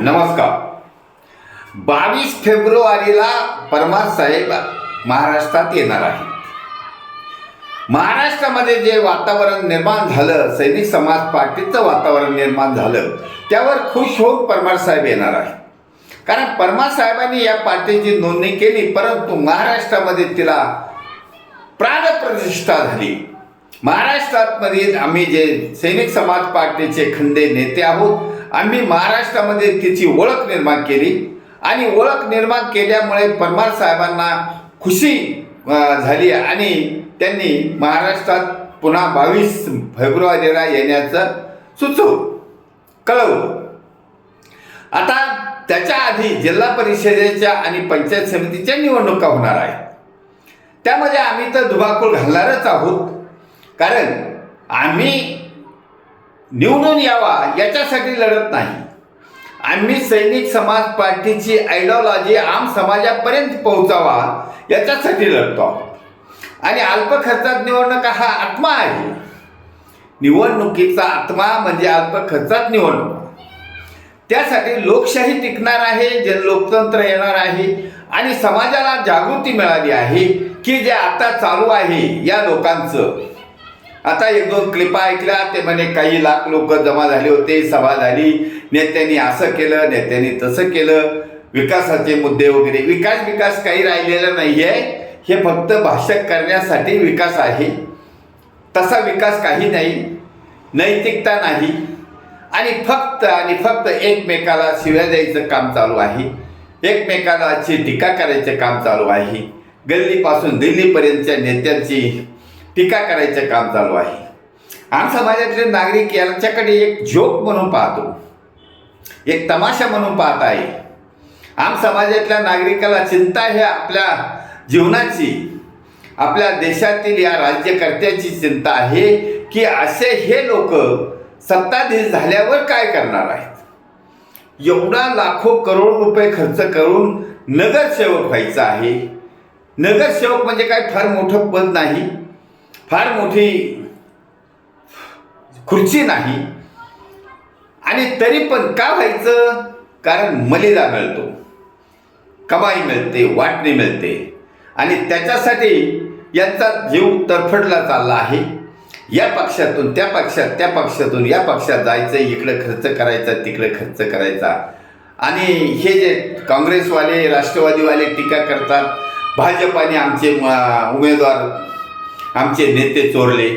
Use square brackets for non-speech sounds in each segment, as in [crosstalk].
नमस्कार. बावीस फेब्रुवारीला परमार साहेब महाराष्ट्रात येणार आहेत. महाराष्ट्रामध्ये जे वातावरण निर्माण झालं सैनिक समाज पार्टीचं वातावरण निर्माण झालं त्यावर खुश होऊन परमार साहेब येणार आहे कारण परमा साहेबांनी या पार्टीची नोंदणी केली परंतु महाराष्ट्रामध्ये तिला प्राणप्रतिष्ठा झाली. महाराष्ट्रामध्ये आम्ही जे सैनिक समाज पार्टीचे खंडे नेते आहोत आम्ही महाराष्ट्रामध्ये तिची ओळख निर्माण केली. आणि ओळख निर्माण केल्यामुळे परमार साहेबांना खुशी झाली आणि त्यांनी महाराष्ट्रात पुन्हा बावीस फेब्रुवारीला येण्याचं सुचव कळवलं. आता त्याच्या आधी जिल्हा परिषदेच्या आणि पंचायत समितीच्या निवडणुका होणार आहेत. त्यामध्ये आम्ही तर धुबाकूळ घालणारच आहोत. कारण आम्ही निवडून यावा याच्यासाठी लढत नाही. आम्ही सैनिक समाज पार्टीची आयडिओलॉजी आम समाजापर्यंत पोहोचावा याच्यासाठी लढतो आहोत. आणि अल्प खर्चात निवडणूक हा आत्मा आहे. निवडणुकीचा आत्मा म्हणजे अल्प खर्चात निवडणूक. त्यासाठी लोकशाही टिकणार आहे जनलोकतंत्र येणार आहे आणि समाजाला जागृती मिळाली आहे की जे आता चालू आहे या लोकांचं. आता एक दोन क्लिपा ऐकल्या ते म्हणे काही लाख लोक जमा झाले होते सभा झाली. नेत्यांनी असं केलं नेत्यांनी तसं केलं. विकासाचे मुद्दे वगैरे. विकास विकास काही राहिलेला नाही आहे हे फक्त भाषक करण्यासाठी विकास आहे. तसा विकास काही नाही. नैतिकता नाही. आणि फक्त आणि फक्त एकमेकाला शिव्या द्यायचं काम चालू आहे. एकमेकालाची टीका करायचं काम चालू आहे. गल्लीपासून दिल्लीपर्यंतच्या नेत्यांची टीका करायचं काम चालू आहे. आम समाजातले नागरिक यांच्याकडे एक जोक म्हणून पाहतो. एक तमाशा म्हणून पाहत आहे. आम समाजातल्या नागरिकाला चिंता हे आपल्या जीवनाची आपल्या देशातील या राज्यकर्त्याची चिंता आहे की असे हे लोक सत्ताधीश झाल्यावर काय करणार आहेत? एवढा लाखो करोड रुपये खर्च करून नगरसेवक व्हायचं आहे. नगरसेवक म्हणजे काय? फार मोठं पद नाही. फार मोठी खुर्ची नाही. आणि तरी पण का व्हायचं? कारण मलिदा मिळतो. कमाई मिळते वाटणी मिळते. आणि त्याच्यासाठी यांचा जीव तरफडला चालला आहे. या पक्षातून त्या पक्षात त्या पक्षातून या पक्षात जायचं इकडं खर्च करायचा तिकडं खर्च करायचा. आणि हे जे काँग्रेसवाले राष्ट्रवादीवाले टीका करतात भाजपाने आमचे उमेदवार आमचे नेते चोरले.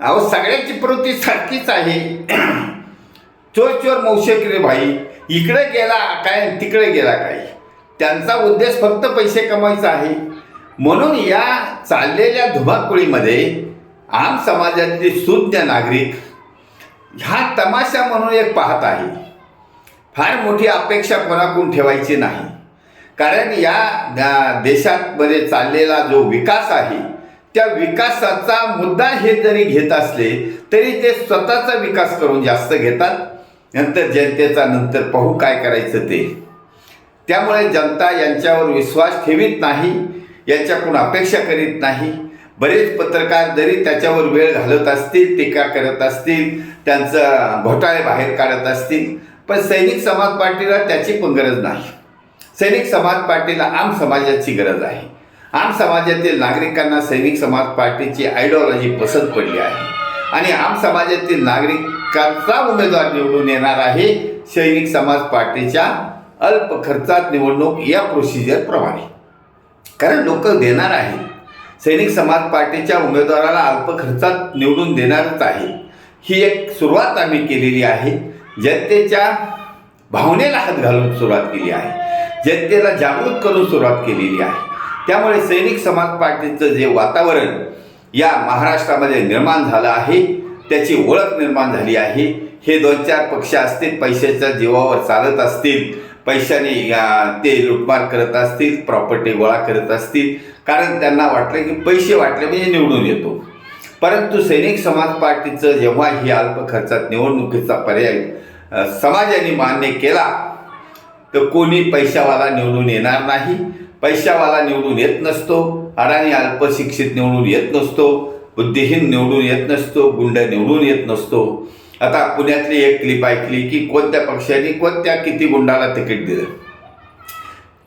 अहो सगळ्यांची प्रवृत्ती सारखीच आहे. [clears throat] चोर चोर मौशेक भाई. इकडे गेला काय तिकडे गेला काय? त्यांचा उद्देश फक्त पैसे कमवायचा आहे. म्हणून या चाललेल्या धुमाकुळीमध्ये आम समाजातले सुज्ञ नागरिक हा तमाशा म्हणून एक पाहत आहे. फार मोठी अपेक्षा कोणाकडून ठेवायची नाही. कारण या या देशामध्ये चाललेला जो विकास आहे त्या विकासाचा मुद्दा हे जरी घेत असले तरी ते स्वतःचा विकास करून जास्त घेतात. नंतर जनतेचा नंतर पाहू काय करायचं ते. त्यामुळे जनता यांच्यावर विश्वास ठेवीत नाही यांच्याकडून अपेक्षा करीत नाही. बरेच पत्रकार जरी त्याच्यावर वेळ घालत असतील टीका करत असतील त्यांचं घोटाळे बाहेर काढत असतील पण सैनिक समाज पार्टीला त्याची पण गरज नाही. सैनिक समाज पार्टीला आम समाजाची गरज आहे. आम समाजातील नागरिकांना सैनिक समाज पार्टीची आयडिओलॉजी पसंत पडली आहे. आणि आम समाजातील नागरिकांचा उमेदवार निवडून येणार आहे सैनिक समाज पार्टीच्या अल्प खर्चात निवडणूक या प्रोसिजरप्रमाणे कारण लोक देणार आहे सैनिक समाज पार्टीच्या उमेदवाराला अल्प खर्चात निवडून देणारच आहे ही एक सुरुवात आम्ही केलेली आहे. जनतेच्या भावनेला हात घालून सुरुवात केली आहे. जनतेला जागृत करून सुरुवात केलेली आहे. त्यामुळे सैनिक समाज पार्टीचं जे वातावरण या महाराष्ट्रामध्ये निर्माण झालं आहे त्याची ओळख निर्माण झाली आहे. हे दोन चार पक्ष असतील पैशाच्या जीवावर चालत असतील पैशाने ते लुटमार करत असतील प्रॉपर्टी गोळा करत असतील कारण त्यांना वाटलं की पैसे वाटले म्हणजे निवडून येतो. परंतु सैनिक समाज पार्टीचं जेव्हा ही अल्प खर्चात निवडणुकीचा पर्याय समाजाने मान्य केला तर कोणी पैशावाला निवडून येणार नाही. पैशावाला निवडून येत नसतो अडाणी अल्पशिक्षित निवडून येत नसतो बुद्धिहीन निवडून येत नसतो गुंड निवडून येत नसतो. आता पुण्यातली एक क्लिप ऐकली की कोणत्या पक्षाने कोणत्या किती गुंडाला तिकीट दिलं?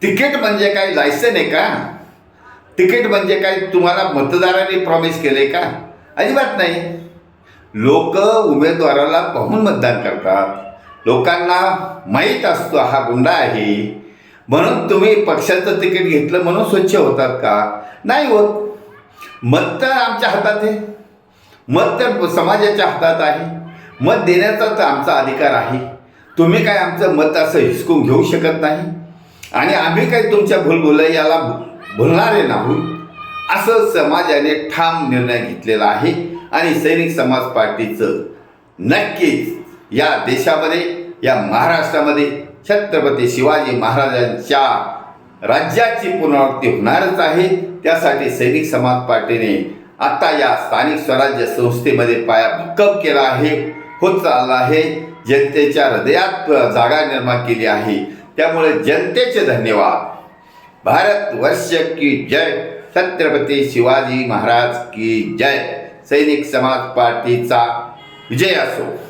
तिकीट म्हणजे काय? लायसन आहे का? तिकीट म्हणजे काय? तुम्हाला मतदारांनी प्रॉमिस केलंय का? अजिबात नाही. लोक उमेदवाराला पाहून मतदान करतात. लोकांना माहीत असतो हा गुंडा आहे. म्हणून तुम्ही पक्षाचं तिकीट घेतलं म्हणून स्वच्छ होतात का? नाही होत. मत तर आमच्या हातात आहे. मत तर समाजाच्या हातात आहे. मत देण्याचा तर आमचा अधिकार आहे. तुम्ही काय आमचं मत असं हिसकून घेऊ शकत नाही? आणि आम्ही काय तुमच्या भुलभुलैयाला भुलणारे नाही असं समाजाने ठाम निर्णय घेतलेला आहे आणि सैनिक समाज पार्टीचं नक्कीच या देशामध्ये या महाराष्ट्रामध्ये छत्रपती शिवाजी महाराजांच्या राज्याची पुनरावृत्ती होणारच आहे. त्यासाठी सैनिक समाज पार्टीने आता या स्थानिक स्वराज्य संस्थेमध्ये पाया भक्कम केला आहे. होत चालला आहे. जनतेच्या हृदयात जागा निर्माण केली आहे. त्यामुळे जनतेचे धन्यवाद. भारत वर्ष की जय. छत्रपती शिवाजी महाराज की जय. सैनिक समाज पार्टीचा विजय असो.